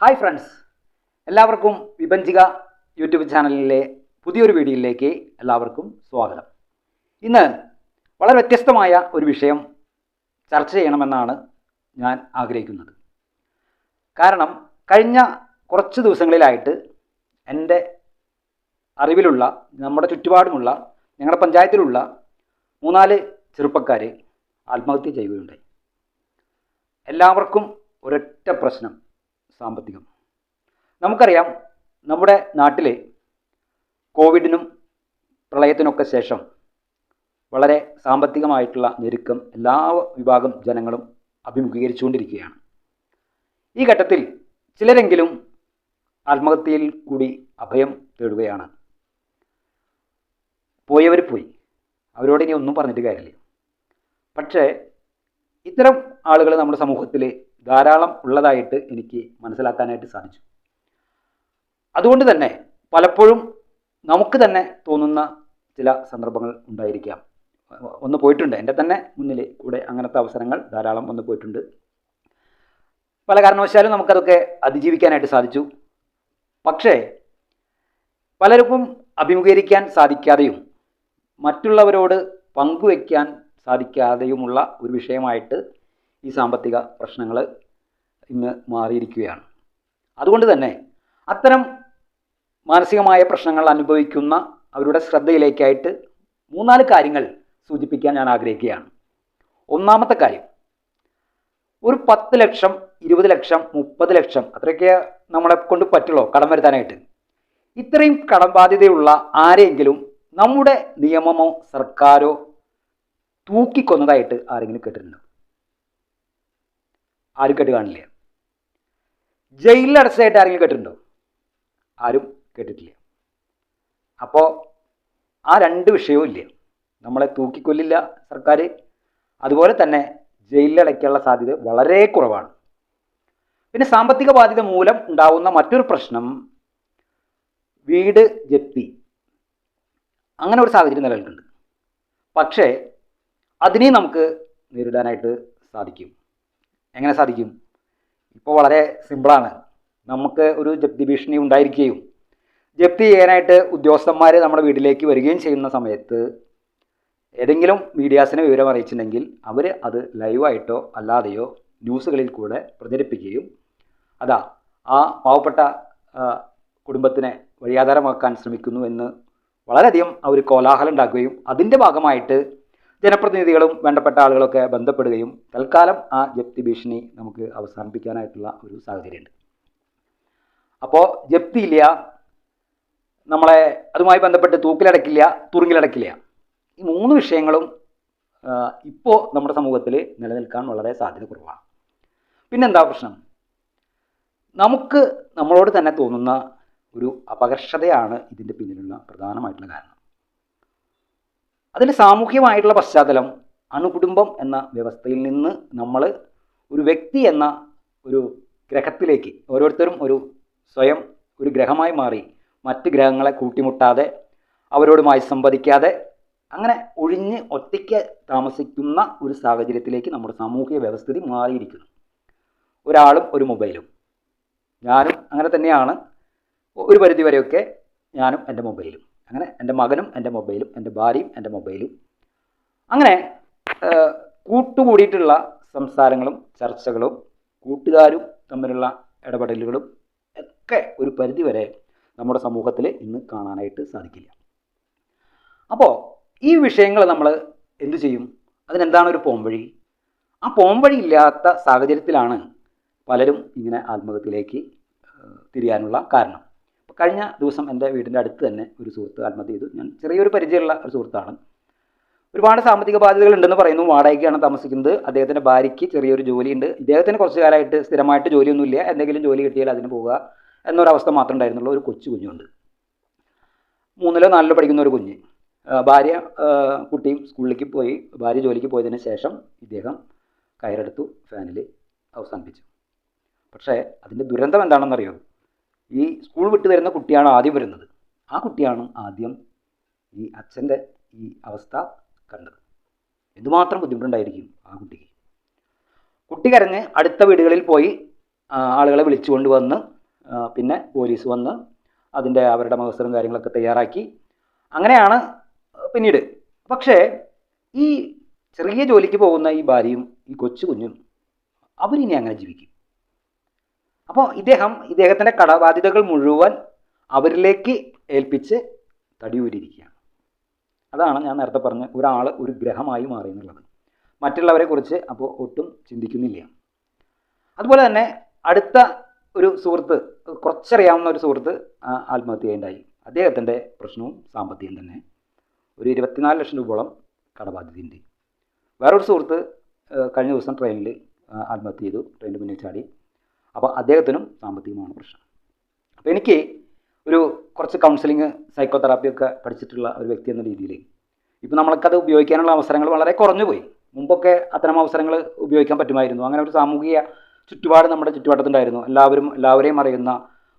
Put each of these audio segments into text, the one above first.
Hi friends എല്ലാവർക്കും വിഭജിക YouTube ചാനലിലെ പുതിയൊരു വീഡിയോയിലേക്ക് എല്ലാവർക്കും സ്വാഗതം. ഇന്ന് വളരെ വ്യത്യസ്തമായ ഒരു വിഷയം ചർച്ച ചെയ്യണമെന്നാണ് ഞാൻ ആഗ്രഹിക്കുന്നത്. കാരണം കഴിഞ്ഞ കുറച്ച് ദിവസങ്ങളിലായിട്ട് എന്റെ അറിവിലുള്ള നമ്മുടെ ചുറ്റുപാടുമുള്ള ഞങ്ങളുടെ പഞ്ചായത്തിലുള്ള മൂന്നാൽ ചെറുപ്പക്കാർ ആത്മഹത്യ ചെയ്യുകയുണ്ടായി. എല്ലാവർക്കും ഒരൊറ്റ പ്രശ്നം. സാമ്പത്തികം. നമുക്കറിയാം നമ്മുടെ നാട്ടിൽ കോവിഡിനും പ്രളയത്തിനൊക്കെ ശേഷം വളരെ സാമ്പത്തികമായിട്ടുള്ള ഞെരുക്കം എല്ലാ വിഭാഗം ജനങ്ങളും അഭിമുഖീകരിച്ചുകൊണ്ടിരിക്കുകയാണ്. ഈ ഘട്ടത്തിൽ ചിലരെങ്കിലും ആത്മഹത്യയിൽ കൂടി അഭയം തേടുകയാണ്. പോയവർ പോയി. അവരോട് ഇനി ഒന്നും പറഞ്ഞിട്ട് കാര്യമില്ല. പക്ഷേ ഇത്തരം ആളുകൾ നമ്മുടെ സമൂഹത്തിൽ ധാരാളം ഉള്ളതായിട്ട് എനിക്ക് മനസ്സിലാക്കാനായിട്ട് സാധിച്ചു. അതുകൊണ്ട് തന്നെ പലപ്പോഴും നമുക്ക് തന്നെ തോന്നുന്ന ചില സന്ദർഭങ്ങൾ ഉണ്ടായിരിക്കാം. ഒന്ന് പോയിട്ടുണ്ട്. എന്റെ തന്നെ മുന്നിൽ കൂടെ അങ്ങനത്തെ അവസരങ്ങൾ ധാരാളം വന്ന് പോയിട്ടുണ്ട്. പല കാരണവശാലും നമുക്കതൊക്കെ അതിജീവിക്കാനായിട്ട് സാധിച്ചു. പക്ഷേ പലർക്കും അഭിമുഖീകരിക്കാൻ സാധിക്കാതെയും മറ്റുള്ളവരോട് പങ്കുവയ്ക്കാൻ സാധിക്കാതെയുമുള്ള ഒരു വിഷയമായിട്ട് ഈ സാമ്പത്തിക പ്രശ്നങ്ങൾ ഇന്ന് മാറിയിരിക്കുകയാണ്. അതുകൊണ്ട് തന്നെ അത്തരം മാനസികമായ പ്രശ്നങ്ങൾ അനുഭവിക്കുന്ന അവരുടെ ശ്രദ്ധയിലേക്കായിട്ട് മൂന്നാൽ കാര്യങ്ങൾ സൂചിപ്പിക്കാൻ ഞാൻ ആഗ്രഹിക്കുകയാണ്. ഒന്നാമത്തെ കാര്യം ഒരു പത്ത് ലക്ഷം ഇരുപത് ലക്ഷം മുപ്പത് ലക്ഷം അത്രയൊക്കെ നമ്മളെ കൊണ്ട് പറ്റുള്ളൂ കടം വരുത്താനായിട്ട്. ഇത്രയും കടം ബാധ്യതയുള്ള ആരെങ്കിലും നമ്മുടെ നിയമമോ സർക്കാരോ തൂക്കിക്കൊന്നതായിട്ട് ആരെങ്കിലും കേട്ടിട്ടുണ്ടോ? ആരും കേട്ട് കാണില്ല. ജയിലിൽ അടച്ചതായിട്ട് ആരെങ്കിലും കേട്ടിട്ടുണ്ടോ? ആരും കേട്ടിട്ടില്ല. അപ്പോൾ ആ രണ്ട് വിഷയവും ഇല്ല. നമ്മളെ തൂക്കിക്കൊല്ലില്ല സർക്കാർ അതുപോലെ തന്നെ ജയിലിലടയ്ക്കാനുള്ള സാധ്യത വളരെ കുറവാണ്. പിന്നെ സാമ്പത്തിക ബാധ്യത മൂലം ഉണ്ടാവുന്ന മറ്റൊരു പ്രശ്നം വീട് ജപ്തി. അങ്ങനെ ഒരു സാഹചര്യം നിലനിൽക്കുന്നുണ്ട്. പക്ഷേ അതിനെ നമുക്ക് നേരിടാനായിട്ട് സാധിക്കും. എങ്ങനെ സാധിക്കും? ഇപ്പോൾ വളരെ സിമ്പിളാണ് നമുക്ക് ഒരു ജപ്തി ഭീഷണി ഉണ്ടായിരിക്കുകയും ജപ്തി ചെയ്യാനായിട്ട് ഉദ്യോഗസ്ഥന്മാർ നമ്മുടെ വീട്ടിലേക്ക് വരികയും ചെയ്യുന്ന സമയത്ത് ഏതെങ്കിലും മീഡിയാസിനെ വിവരം അറിയിച്ചിട്ടുണ്ടെങ്കിൽ അവർ അത് ലൈവായിട്ടോ അല്ലാതെയോ ന്യൂസുകളിൽ കൂടെ പ്രചരിപ്പിക്കുകയും അതാ ആ പാവപ്പെട്ട കുടുംബത്തിനെ വഴിയാധാരമാക്കാൻ ശ്രമിക്കുന്നു എന്ന് വളരെയധികം അവർ കോലാഹലം ഉണ്ടാക്കുകയും അതിന്റെ ഭാഗമായിട്ട് ജനപ്രതിനിധികളും വേണ്ടപ്പെട്ട ആളുകളൊക്കെ ബന്ധപ്പെടുകയും തൽക്കാലം ആ ജപ്തി ഭീഷണി നമുക്ക് അവസാനിപ്പിക്കാനായിട്ടുള്ള ഒരു സാഹചര്യമുണ്ട്. അപ്പോൾ ജപ്തിയില്ല നമ്മളെ അതുമായി ബന്ധപ്പെട്ട് തൂക്കിലടക്കില്ല തുറുങ്കിലടക്കില്ല. ഈ മൂന്ന് വിഷയങ്ങളും ഇപ്പോൾ നമ്മുടെ സമൂഹത്തിൽ നിലനിൽക്കാൻ വളരെ സാധ്യത കുറവാണ്. പിന്നെന്താ പ്രശ്നം? നമുക്ക് നമ്മളോട് തന്നെ തോന്നുന്ന ഒരു അപകർഷതയാണ് ഇതിന്റെ പിന്നിലുള്ള പ്രധാനമായിട്ടുള്ള കാരണം. അതിൽ സാമൂഹ്യമായിട്ടുള്ള പശ്ചാത്തലം അണുകുടുംബം എന്ന വ്യവസ്ഥയിൽ നിന്ന് നമ്മൾ ഒരു വ്യക്തി എന്ന ഒരു ഗ്രഹത്തിലേക്ക് ഓരോരുത്തരും ഒരു സ്വയം ഒരു ഗ്രഹമായി മാറി മറ്റ് ഗ്രഹങ്ങളെ കൂട്ടിമുട്ടാതെ അവരോടുമായി സംവദിക്കാതെ അങ്ങനെ ഒഴിഞ്ഞ് ഒറ്റയ്ക്ക് താമസിക്കുന്ന ഒരു സാഹചര്യത്തിലേക്ക് നമ്മുടെ സാമൂഹിക വ്യവസ്ഥിതി മാറിയിരിക്കുന്നു. ഒരാളും ഒരു മൊബൈലും. ഞാനും അങ്ങനെ തന്നെയാണ്. ഒരു പരിധിവരെയൊക്കെ ഞാനും എന്റെ മൊബൈലും. അങ്ങനെ എന്റെ മകനും എന്റെ മൊബൈലും എന്റെ ഭാര്യയും എന്റെ മൊബൈലും. അങ്ങനെ കൂട്ടുകൂടിയിട്ടുള്ള സംസാരങ്ങളും ചർച്ചകളും കൂട്ടുകാരും തമ്മിലുള്ള ഇടപെടലുകളും ഒക്കെ ഒരു പരിധിവരെ നമ്മുടെ സമൂഹത്തിൽ ഇന്ന് കാണാനായിട്ട് സാധിക്കില്ല. അപ്പോൾ ഈ വിഷയങ്ങൾ നമ്മൾ എന്തു ചെയ്യും? അതിനെന്താണ് ഒരു പോംവഴി? ആ പോംവഴി ഇല്ലാത്ത സാഹചര്യത്തിലാണ് പലരും ഇങ്ങനെ ആത്മഹത്യയിലേക്ക് തിരിയാനുള്ള കാരണം. കഴിഞ്ഞ ദിവസം എന്റെ വീടിന്റെ അടുത്ത് തന്നെ ഒരു സുഹൃത്ത് ആത്മഹത്യ ചെയ്തു. ഞാൻ ചെറിയൊരു പരിചയമുള്ള ഒരു സുഹൃത്താണ്. ഒരുപാട് സാമ്പത്തിക ബാധ്യതകൾ ഉണ്ടെന്ന് പറയുന്നു. വാടകയ്ക്കാണ് താമസിക്കുന്നത്. അദ്ദേഹത്തിന്റെ ഭാര്യയ്ക്ക് ചെറിയൊരു ജോലിയുണ്ട്. ഇദ്ദേഹത്തിന് കുറച്ച് കാലമായിട്ട് സ്ഥിരമായിട്ട് ജോലിയൊന്നുമില്ല. എന്തെങ്കിലും ജോലി കിട്ടിയാൽ അതിന് പോവുക എന്നൊരവസ്ഥ മാത്രം ഉണ്ടായിരുന്നുള്ളൂ. ഒരു കൊച്ചു കുഞ്ഞുണ്ട്. മൂന്നിലോ നാലിലോ പഠിക്കുന്ന ഒരു കുഞ്ഞ്. ഭാര്യ കുട്ടിയും സ്കൂളിലേക്ക് പോയി. ഭാര്യ ജോലിക്ക് പോയതിന് ശേഷം ഇദ്ദേഹം കയറെടുത്തു. ഫാനിൽ അവസാനിപ്പിച്ചു. പക്ഷേ അതിന്റെ ദുരന്തം എന്താണെന്നറിയോ? ഈ സ്കൂൾ വിട്ട് വരുന്ന കുട്ടിയാണ് ആദ്യം വരുന്നത്. ആ കുട്ടിയാണ് ആദ്യം ഈ അച്ഛന്റെ ഈ അവസ്ഥ കണ്ടത്. എന്തുമാത്രം ബുദ്ധിമുട്ടുണ്ടായിരിക്കും ആ കുട്ടിക്ക്? കുട്ടി കരഞ്ഞ് അടുത്ത വീടുകളിൽ പോയി ആളുകളെ വിളിച്ചുകൊണ്ട് വന്ന് പിന്നെ പോലീസ് വന്ന് അതിന്റെ അവരുടെ മഹസറും കാര്യങ്ങളൊക്കെ തയ്യാറാക്കി. അങ്ങനെയാണ് പിന്നീട്. പക്ഷേ ഈ ചെറിയ ജോലിക്ക് പോകുന്ന ഈ ഭാര്യയും ഈ കൊച്ചു കുഞ്ഞും അവരിനി അങ്ങനെ ജീവിക്കും. അപ്പോൾ ഇദ്ദേഹം ഇദ്ദേഹത്തിന്റെ കടബാധ്യതകൾ മുഴുവൻ അവരിലേക്ക് ഏൽപ്പിച്ച് തടിയൂരിയിരിക്കുകയാണ്. അതാണ് ഞാൻ നേരത്തെ പറഞ്ഞ ഒരാൾ ഒരു ഗ്രഹമായി മാറി എന്നുള്ളത് മറ്റുള്ളവരെ കുറിച്ച് അപ്പോൾ ഒട്ടും ചിന്തിക്കുന്നില്ല. അതുപോലെ തന്നെ അടുത്ത ഒരു സുഹൃത്ത് കുറച്ചറിയാവുന്ന ഒരു സുഹൃത്ത് ആത്മഹത്യയുണ്ടായി. അദ്ദേഹത്തിന്റെ പ്രശ്നവും സാമ്പത്തികം തന്നെ. ഒരു ഇരുപത്തിനാല് ലക്ഷം രൂപയോളം കടബാധ്യതയുണ്ട്. വേറൊരു സുഹൃത്ത് കഴിഞ്ഞ ദിവസം ട്രെയിനിൽ ആത്മഹത്യ ചെയ്തു. ട്രെയിനിൽ മുന്നിൽ ചാടി. അപ്പോൾ അദ്ദേഹത്തിനും സാമ്പത്തികമാണ് പ്രശ്നം. അപ്പോൾ എനിക്ക് ഒരു കുറച്ച് കൗൺസിലിംഗ് സൈക്കോതെറാപ്പി ഒക്കെ പഠിച്ചിട്ടുള്ള ഒരു വ്യക്തി എന്ന രീതിയിൽ ഇപ്പോൾ നമ്മൾക്കത് ഉപയോഗിക്കാനുള്ള അവസരങ്ങൾ വളരെ കുറഞ്ഞു പോയി. മുമ്പൊക്കെ അത്തരം അവസരങ്ങൾ ഉപയോഗിക്കാൻ പറ്റുമായിരുന്നു. അങ്ങനെ ഒരു സാമൂഹിക ചുറ്റുപാട് നമ്മുടെ ചുറ്റുവട്ടത്തുണ്ടായിരുന്നു. എല്ലാവരും എല്ലാവരെയും അറിയുന്ന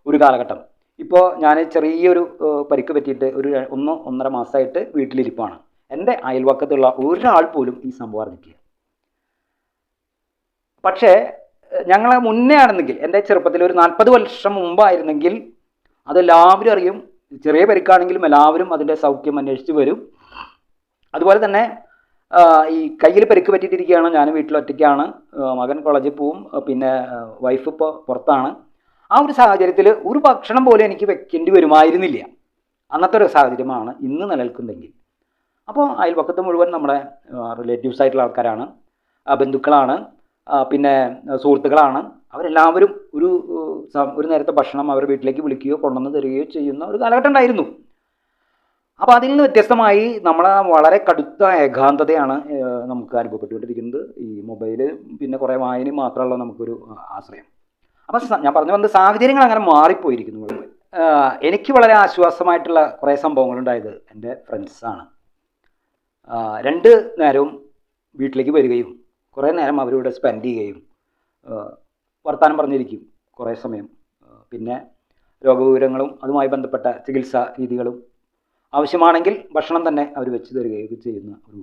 ഒരു കാലഘട്ടം. ഇപ്പോൾ ഞാൻ ചെറിയൊരു പരിക്ക് പറ്റിയിട്ട് ഒരു ഒന്ന് ഒന്നര മാസമായിട്ട് വീട്ടിലിരിപ്പാണ്. എന്റെ അയൽവക്കത്തുള്ള ഒരാൾ പോലും ഈ സംഭവം അറിഞ്ഞിട്ടില്ല. പക്ഷേ ഞങ്ങൾ മുന്നേ ആണെന്നെങ്കിൽ എന്റെ ചെറുപ്പത്തിൽ ഒരു നാൽപ്പത് വർഷം മുമ്പായിരുന്നെങ്കിൽ അതെല്ലാവരും അറിയും. ചെറിയ പരിക്കാണെങ്കിലും എല്ലാവരും അതിന്റെ സൗഖ്യം അന്വേഷിച്ച് വരും. അതുപോലെ തന്നെ ഈ കയ്യിൽ പരിക്ക് പറ്റിയിട്ടിരിക്കുകയാണ്. ഞാൻ വീട്ടിൽ ഒറ്റയ്ക്കാണ്. മകൻ കോളേജിൽ പോവും. പിന്നെ വൈഫ് ഇപ്പോൾ പുറത്താണ്. ആ ഒരു സാഹചര്യത്തിൽ ഒരു ഭക്ഷണം പോലും എനിക്ക് വെക്കേണ്ടി വരുമായിരുന്നില്ല. അന്നത്തെ ഒരു സാഹചര്യമാണ് ഇന്ന് നിലനിൽക്കുന്നതെങ്കിൽ. അപ്പോൾ അയൽപക്കത്ത് മുഴുവൻ നമ്മുടെ റിലേറ്റീവ്സ് ആയിട്ടുള്ള ആൾക്കാരാണ്. ബന്ധുക്കളാണ്. പിന്നെ സുഹൃത്തുക്കളാണ്. അവരെല്ലാവരും ഒരു ഒരു നേരത്തെ ഭക്ഷണം അവരുടെ വീട്ടിലേക്ക് വിളിക്കുകയോ കൊണ്ടുവന്ന് തരികയോ ചെയ്യുന്ന ഒരു കാലഘട്ടം ഉണ്ടായിരുന്നു. അപ്പോൾ അതിൽ നിന്ന് വ്യത്യസ്തമായി നമ്മൾ വളരെ കടുത്ത ഏകാന്തതയാണ് നമുക്ക് അനുഭവപ്പെട്ടുകൊണ്ടിരിക്കുന്നത് ഈ മൊബൈൽ പിന്നെ കുറേ വായന മാത്രമുള്ള നമുക്കൊരു ആശ്രയം. അപ്പോൾ ഞാൻ പറഞ്ഞു വന്ന സാഹചര്യങ്ങൾ അങ്ങനെ മാറിപ്പോയിരിക്കുന്നു എനിക്ക് വളരെ ആശ്വാസമായിട്ടുള്ള കുറേ സംഭവങ്ങളുണ്ടായത് എന്റെ ഫ്രണ്ട്സാണ്. രണ്ട് നേരവും വീട്ടിലേക്ക് വരികയും കുറേ നേരം അവരോട് സ്പെൻഡ് ചെയ്യുകയും വർത്തമാനം പറഞ്ഞിരിക്കും കുറേ സമയം. പിന്നെ രോഗവിവരങ്ങളും അതുമായി ബന്ധപ്പെട്ട ചികിത്സാ രീതികളും ആവശ്യമാണെങ്കിൽ ഭക്ഷണം തന്നെ അവർ വെച്ച് തരികയൊക്കെ ചെയ്യുന്ന ഒരു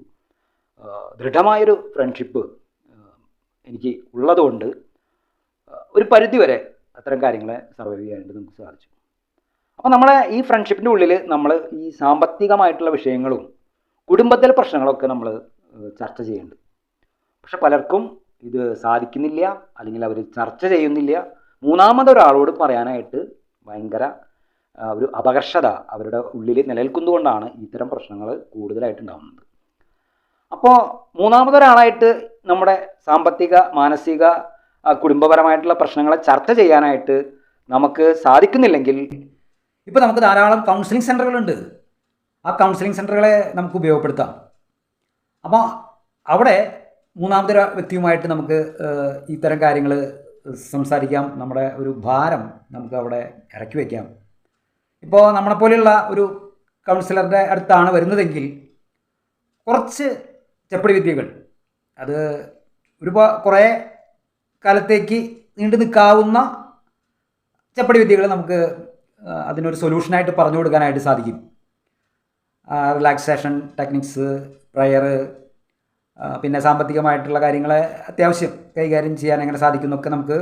ദൃഢമായൊരു ഫ്രണ്ട്ഷിപ്പ് എനിക്ക് ഉള്ളതുകൊണ്ട് ഒരു പരിധിവരെ അത്തരം കാര്യങ്ങളെ സർവൈവ് ചെയ്യാനായിട്ട് നമുക്ക് സാധിച്ചു. അപ്പോൾ നമ്മളെ ഈ ഫ്രണ്ട്ഷിപ്പിന്റെ ഉള്ളിൽ നമ്മൾ ഈ സാമ്പത്തികമായിട്ടുള്ള വിഷയങ്ങളും കുടുംബത്തിലെ പ്രശ്നങ്ങളൊക്കെ നമ്മൾ ചർച്ച ചെയ്യുന്നുണ്ട് പക്ഷെ പലർക്കും ഇത് സാധിക്കുന്നില്ല അല്ലെങ്കിൽ അവർ ചർച്ച ചെയ്യുന്നില്ല. മൂന്നാമതൊരാളോട് പറയാനായിട്ട് ഭയങ്കര ഒരു അപകർഷത അവരുടെ ഉള്ളിൽ നിലനിൽക്കുന്നതുകൊണ്ടാണ് ഇത്തരം പ്രശ്നങ്ങൾ കൂടുതലായിട്ട് ഉണ്ടാകുന്നത് അപ്പോൾ മൂന്നാമതൊരാളായിട്ട് നമ്മുടെ സാമ്പത്തിക മാനസിക കുടുംബപരമായിട്ടുള്ള പ്രശ്നങ്ങളെ ചർച്ച ചെയ്യാനായിട്ട് നമുക്ക് സാധിക്കുന്നില്ലെങ്കിൽ ഇപ്പോൾ നമുക്ക് ധാരാളം കൗൺസിലിംഗ് സെന്ററുകളുണ്ട് ആ കൗൺസിലിംഗ് സെന്ററുകളെ നമുക്ക് ഉപയോഗപ്പെടുത്താം. അപ്പോൾ അവിടെ മൂന്നാമത്തെ വ്യക്തിയുമായിട്ട് നമുക്ക് ഇത്തരം കാര്യങ്ങൾ സംസാരിക്കാം. നമ്മുടെ ഒരു ഭാരം നമുക്ക് അവിടെ ഇറക്കി വയ്ക്കാം ഇപ്പോൾ നമ്മളെപ്പോലെയുള്ള ഒരു കൗൺസിലറുടെ അടുത്താണ് വരുന്നതെങ്കിൽ കുറച്ച് ചെപ്പടി വിദ്യകൾ അത് ഒരു കുറേ കാലത്തേക്ക് നീണ്ടു നിൽക്കാവുന്ന ചെപ്പടി വിദ്യകൾ നമുക്ക് അതിനൊരു സൊല്യൂഷനായിട്ട് പറഞ്ഞു കൊടുക്കാനായിട്ട് സാധിക്കും. റിലാക്സേഷൻ ടെക്നിക്സ് പ്രയർ പിന്നെ സാമ്പത്തികമായിട്ടുള്ള കാര്യങ്ങളെ അത്യാവശ്യം കൈകാര്യം ചെയ്യാൻ എങ്ങനെ സാധിക്കും എന്നൊക്കെ നമുക്ക്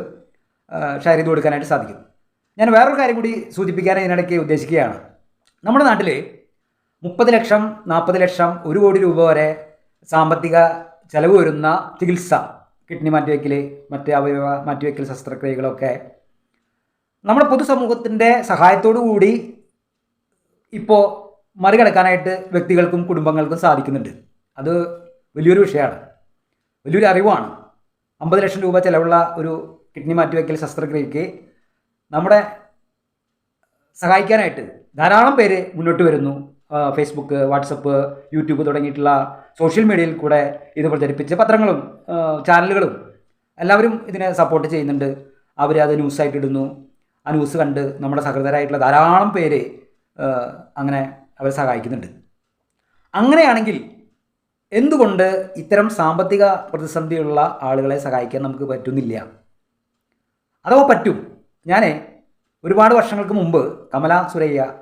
ഷെയർ കൊടുക്കാനായിട്ട് സാധിക്കും. ഞാൻ വേറൊരു കാര്യം കൂടി സൂചിപ്പിക്കാൻ ഇതിനിടയ്ക്ക് ഉദ്ദേശിക്കുകയാണ്. നമ്മുടെ നാട്ടിൽ മുപ്പത് ലക്ഷം നാൽപ്പത് ലക്ഷം ഒരു കോടി രൂപ വരെ സാമ്പത്തിക ചെലവ് വരുന്ന ചികിത്സ കിഡ്നി മാറ്റിവെക്കൽ മറ്റ് അവയവ മാറ്റിവെക്കൽ ശസ്ത്രക്രിയകളൊക്കെ നമ്മുടെ പൊതുസമൂഹത്തിന്റെ സഹായത്തോടു കൂടി ഇപ്പോൾ മറികടക്കാനായിട്ട് വ്യക്തികൾക്കും കുടുംബങ്ങൾക്കും സാധിക്കുന്നുണ്ട്. അത് വലിയൊരു വിഷയമാണ്. വലിയൊരു അറിവാണ്. അമ്പത് ലക്ഷം രൂപ ചിലവുള്ള ഒരു കിഡ്നി മാറ്റിവെക്കൽ ശസ്ത്രക്രിയയ്ക്ക് നമ്മുടെ സഹായിക്കാനായിട്ട് ധാരാളം പേര് മുന്നോട്ട് വരുന്നു. ഫേസ്ബുക്ക് വാട്സപ്പ് യൂട്യൂബ് തുടങ്ങിയിട്ടുള്ള സോഷ്യൽ മീഡിയയിൽ കൂടെ ഇത് പ്രചരിപ്പിച്ച് പത്രങ്ങളും ചാനലുകളും എല്ലാവരും ഇതിനെ സപ്പോർട്ട് ചെയ്യുന്നുണ്ട്. അവർ അത് ന്യൂസായിട്ട് ഇടുന്നു. ആ ന്യൂസ് കണ്ട് നമ്മുടെ സഹൃദരായിട്ടുള്ള ധാരാളം പേര് അങ്ങനെ അവരെ സഹായിക്കുന്നുണ്ട്. അങ്ങനെയാണെങ്കിൽ എന്തുകൊണ്ട് ഇത്തരം സാമ്പത്തിക പ്രതിസന്ധിയുള്ള ആളുകളെ സഹായിക്കാൻ നമുക്ക് പറ്റുന്നില്ല? അഥവാ പറ്റും. ഞാൻ ഒരുപാട് വർഷങ്ങൾക്ക് മുമ്പ് കമല സുരയ്യ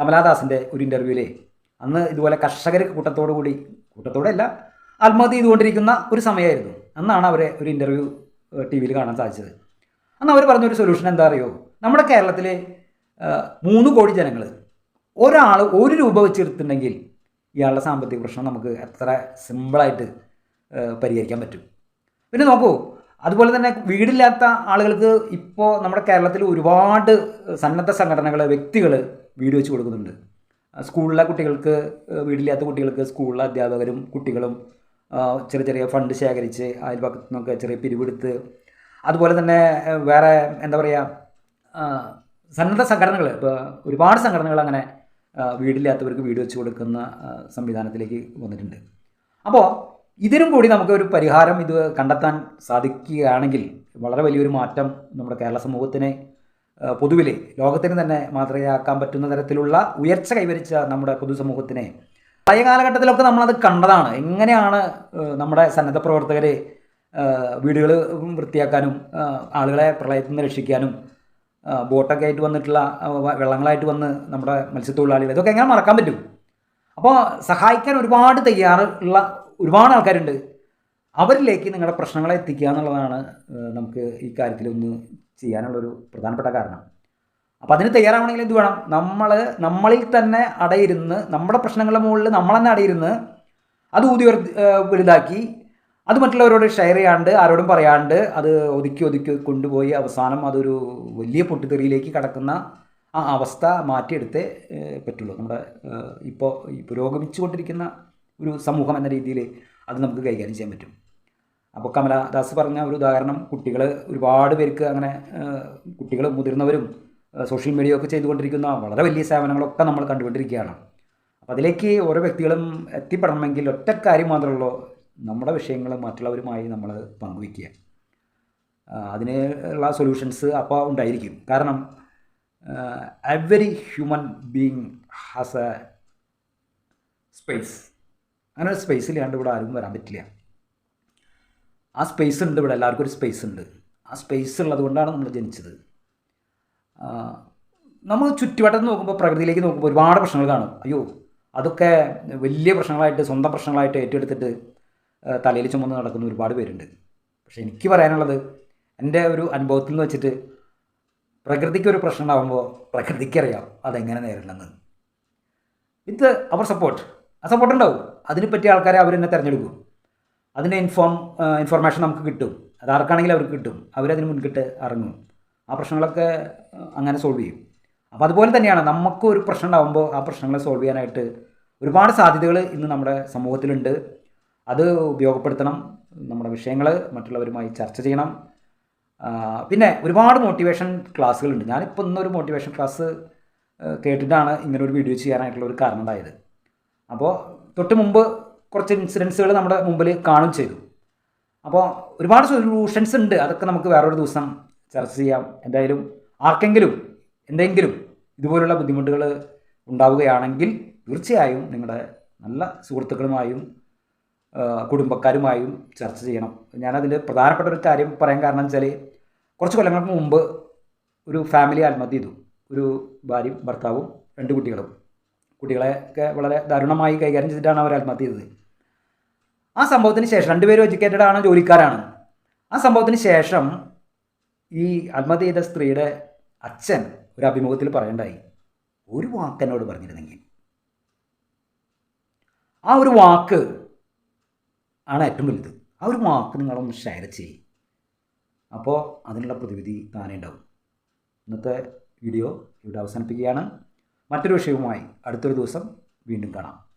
കമലാദാസിന്റെ ഒരു ഇന്റർവ്യൂവിൽ അന്ന് ഇതുപോലെ കർഷകർ കൂട്ടത്തോടു കൂടി കൂട്ടത്തോടെ അല്ല ആത്മഹത്യ ചെയ്തുകൊണ്ടിരിക്കുന്ന ഒരു സമയമായിരുന്നു. അന്നാണ് അവരെ ഒരു ഇന്റർവ്യൂ ടി വിയിൽ കാണാൻ സാധിച്ചത്. അന്ന് അവർ പറഞ്ഞൊരു സൊല്യൂഷൻ എന്താ അറിയോ? നമ്മുടെ കേരളത്തിലെ മൂന്ന് കോടി ജനങ്ങൾ ഒരാൾ ഒരു രൂപ വെച്ചെടുത്തിട്ടുണ്ടെങ്കിൽ ഇയാളുടെ സാമ്പത്തിക പ്രശ്നം നമുക്ക് എത്ര സിമ്പിളായിട്ട് പരിഹരിക്കാൻ പറ്റും. പിന്നെ നോക്കൂ അതുപോലെ തന്നെ വീടില്ലാത്ത ആളുകൾക്ക് ഇപ്പോൾ നമ്മുടെ കേരളത്തിൽ ഒരുപാട് സന്നദ്ധ സംഘടനകൾ വ്യക്തികൾ വീട് വെച്ച് കൊടുക്കുന്നുണ്ട്. സ്കൂളിലെ കുട്ടികൾക്ക് വീടില്ലാത്ത കുട്ടികൾക്ക് സ്കൂളിലെ അധ്യാപകരും കുട്ടികളും ചെറിയ ചെറിയ ഫണ്ട് ശേഖരിച്ച് അയൽപക്കത്തു നിന്നൊക്കെ ചെറിയ പിരിവെടുത്ത് അതുപോലെ തന്നെ വേറെ എന്താ പറയുക സന്നദ്ധ സംഘടനകൾ ഇപ്പോൾ ഒരുപാട് സംഘടനകൾ അങ്ങനെ വീടില്ലാത്തവർക്ക് വീട് വെച്ച് കൊടുക്കുന്ന സംവിധാനത്തിലേക്ക് വന്നിട്ടുണ്ട്. അപ്പോൾ ഇതിനും കൂടി നമുക്ക് ഒരു പരിഹാരം ഇത് കണ്ടെത്താൻ സാധിക്കുകയാണെങ്കിൽ വളരെ വലിയൊരു മാറ്റം നമ്മുടെ കേരള സമൂഹത്തിന് പൊതുവിലെ ലോകത്തിന് തന്നെ മാതൃകയാക്കാൻ പറ്റുന്ന തരത്തിലുള്ള ഉയർച്ച കൈവരിച്ച നമ്മുടെ പൊതുസമൂഹത്തിനെ. പഴയ കാലഘട്ടത്തിലൊക്കെ നമ്മളത് കണ്ടതാണ്. എങ്ങനെയാണ് നമ്മുടെ സന്നദ്ധ പ്രവർത്തകരെ വീടുകൾ വൃത്തിയാക്കാനും ആളുകളെ പ്രളയത്തിൽ നിന്ന് രക്ഷിക്കാനും ബോട്ടൊക്കെ ആയിട്ട് വന്നിട്ടുള്ള വെള്ളങ്ങളായിട്ട് വന്ന് നമ്മുടെ മത്സ്യത്തൊഴിലാളികൾ. ഇതൊക്കെ എങ്ങനെ മറക്കാൻ പറ്റും? അപ്പോൾ സഹായിക്കാൻ ഒരുപാട് തയ്യാറുള്ള ഒരുപാട് ആൾക്കാരുണ്ട്. അവരിലേക്ക് നിങ്ങളുടെ പ്രശ്നങ്ങളെ എത്തിക്കുക എന്നുള്ളതാണ് നമുക്ക് ഈ കാര്യത്തിൽ ഒന്ന് ചെയ്യാനുള്ളൊരു പ്രധാനപ്പെട്ട കാരണം. അപ്പോൾ അതിന് തയ്യാറാവണമെങ്കിൽ എന്ത് വേണം? നമ്മൾ നമ്മളിൽ തന്നെ അടയിരുന്ന് നമ്മുടെ പ്രശ്നങ്ങളുടെ മുകളിൽ നമ്മൾ തന്നെ അടയിരുന്ന് അത് ഊതി വലുതാക്കി അത് മറ്റുള്ളവരോട് ഷെയർ ചെയ്യാണ്ട് ആരോടും പറയാണ്ട് അത് ഒതുക്കി ഒതുക്കി കൊണ്ടുപോയി അവസാനം അതൊരു വലിയ പൊട്ടിത്തെറിയിലേക്ക് കടക്കുന്ന ആ അവസ്ഥ മാറ്റിയെടുത്തേ പറ്റുള്ളൂ. നമ്മുടെ ഇപ്പോൾ പുരോഗമിച്ചുകൊണ്ടിരിക്കുന്ന ഒരു സമൂഹം എന്ന രീതിയിൽ അത് നമുക്ക് കൈകാര്യം ചെയ്യാൻ പറ്റും. അപ്പോൾ കമലദാസ് പറഞ്ഞ ഒരു ഉദാഹരണം കുട്ടികൾ ഒരുപാട് പേർക്ക് അങ്ങനെ കുട്ടികൾ മുതിർന്നവരും സോഷ്യൽ മീഡിയ ഒക്കെ ചെയ്തുകൊണ്ടിരിക്കുന്ന വളരെ വലിയ സേവനങ്ങളൊക്കെ നമ്മൾ കണ്ടുകൊണ്ടിരിക്കുകയാണ്. അപ്പോൾ അതിലേക്ക് ഓരോ വ്യക്തികളും എത്തിപ്പെടണമെങ്കിൽ ഒറ്റ കാര്യം മാത്രമേ ഉള്ളൂ നമ്മുടെ വിഷയങ്ങൾ മറ്റുള്ളവരുമായി നമ്മൾ പങ്കുവയ്ക്കുക. അതിനുള്ള സൊല്യൂഷൻസ് അപ്പോൾ ഉണ്ടായിരിക്കും. കാരണം every human being has a space അങ്ങനെ ഒരു സ്പേസ് ഇല്ലാണ്ട് ഇവിടെ ആരും വരാൻ പറ്റില്ല. ആ സ്പേസ് ഉണ്ട് ഇവിടെ എല്ലാവർക്കും ഒരു സ്പേസ് ഉണ്ട്. ആ സ്പേസ് ഉള്ളത് കൊണ്ടാണ് നമ്മൾ ജനിച്ചത്. നമ്മൾ ചുറ്റുവട്ടത്ത് നോക്കുമ്പോൾ പ്രകൃതിയിലേക്ക് നോക്കുമ്പോൾ ഒരുപാട് പ്രശ്നങ്ങൾ കാണും. അയ്യോ അതൊക്കെ വലിയ പ്രശ്നങ്ങളായിട്ട് സ്വന്തം പ്രശ്നങ്ങളായിട്ട് ഏറ്റെടുത്തിട്ട് തലയിൽ ചുമന്ന് നടക്കുന്ന ഒരുപാട് പേരുണ്ട്. പക്ഷേ എനിക്ക് പറയാനുള്ളത് എന്റെ ഒരു അനുഭവത്തിൽ നിന്ന് വെച്ചിട്ട് പ്രകൃതിക്ക് ഒരു പ്രശ്നം ഉണ്ടാകുമ്പോൾ പ്രകൃതിക്കറിയാം അതെങ്ങനെ നേരിടണമെന്ന്. വിത്ത് അവർ സപ്പോർട്ട് ആ സപ്പോർട്ട് ഉണ്ടാവും. അതിനെ പറ്റിയ ആൾക്കാരെ അവർ തന്നെ തിരഞ്ഞെടുക്കും. അതിന്റെ ഇൻഫോം ഇൻഫർമേഷൻ നമുക്ക് കിട്ടും. അത് ആർക്കാണെങ്കിലും അവർക്ക് കിട്ടും. അവരതിന് മുൻകിട്ട് ഇറങ്ങും. ആ പ്രശ്നങ്ങളൊക്കെ അങ്ങനെ സോൾവ് ചെയ്യും. അപ്പോൾ അതുപോലെ തന്നെയാണ് നമുക്ക് ഒരു പ്രശ്നം ഉണ്ടാകുമ്പോൾ ആ പ്രശ്നങ്ങളെ സോൾവ് ചെയ്യാനായിട്ട് ഒരുപാട് സാധ്യതകൾ ഇന്ന് നമ്മുടെ സമൂഹത്തിലുണ്ട്. അത് ഉപയോഗപ്പെടുത്തണം. നമ്മുടെ വിഷയങ്ങൾ മറ്റുള്ളവരുമായി ചർച്ച ചെയ്യണം. പിന്നെ ഒരുപാട് മോട്ടിവേഷൻ ക്ലാസ്സുകളുണ്ട് ഞാനിപ്പോൾ ഇന്നൊരു മോട്ടിവേഷൻ ക്ലാസ് കേട്ടിട്ടാണ് ഇങ്ങനെ ഒരു വീഡിയോ ചെയ്യാനായിട്ടുള്ള ഒരു കാരണം ഉണ്ടായത് അപ്പോൾ തൊട്ട് മുമ്പ് കുറച്ച് ഇൻസിഡൻസുകൾ നമ്മുടെ മുമ്പിൽ കാണും ചെയ്തു. അപ്പോൾ ഒരുപാട് സൊല്യൂഷൻസ് ഉണ്ട്. അതൊക്കെ നമുക്ക് വേറൊരു ദിവസം ചർച്ച ചെയ്യാം. എന്തായാലും ആർക്കെങ്കിലും എന്തെങ്കിലും ഇതുപോലുള്ള ബുദ്ധിമുട്ടുകൾ ഉണ്ടാവുകയാണെങ്കിൽ തീർച്ചയായും നിങ്ങളുടെ നല്ല സുഹൃത്തുക്കളുമായും കുടുംബക്കാരുമായും ചർച്ച ചെയ്യണം. ഞാനതിൽ പ്രധാനപ്പെട്ട ഒരു കാര്യം പറയാൻ കാരണം വെച്ചാൽ കുറച്ച് കൊല്ലങ്ങൾക്ക് മുമ്പ് ഒരു ഫാമിലി ആത്മഹത്യ ചെയ്തു. ഒരു ഭാര്യയും ഭർത്താവും രണ്ട് കുട്ടികളും. കുട്ടികളെയൊക്കെ വളരെ ദാരുണമായി കൈകാര്യം ചെയ്തിട്ടാണ് അവർ ആത്മഹത്യ ചെയ്തത്. ആ സംഭവത്തിന് ശേഷം രണ്ടുപേരും എഡ്യൂക്കേറ്റഡ് ആണ് ജോലിക്കാരാണ്. ആ സംഭവത്തിന് ശേഷം ഈ ആത്മഹത്യ ചെയ്ത സ്ത്രീയുടെ അച്ഛൻ ഒരു അഭിമുഖത്തിൽ പറയണ്ടായി. ഒരു വാക്ക് എന്നോട് പറഞ്ഞിരുന്നെങ്കിൽ. ആ ഒരു വാക്ക് ആണ് ഏറ്റവും വലുത്. ആ ഒരു വാക്ക് നിങ്ങളൊന്ന് ഷെയർ ചെയ്യും. അപ്പോൾ അതിനുള്ള പ്രതിവിധി താനേ ഉണ്ടാവും. ഇന്നത്തെ വീഡിയോ ഇവിടെ അവസാനിപ്പിക്കുകയാണ്. മറ്റൊരു വിഷയവുമായി അടുത്തൊരു ദിവസം വീണ്ടും കാണാം.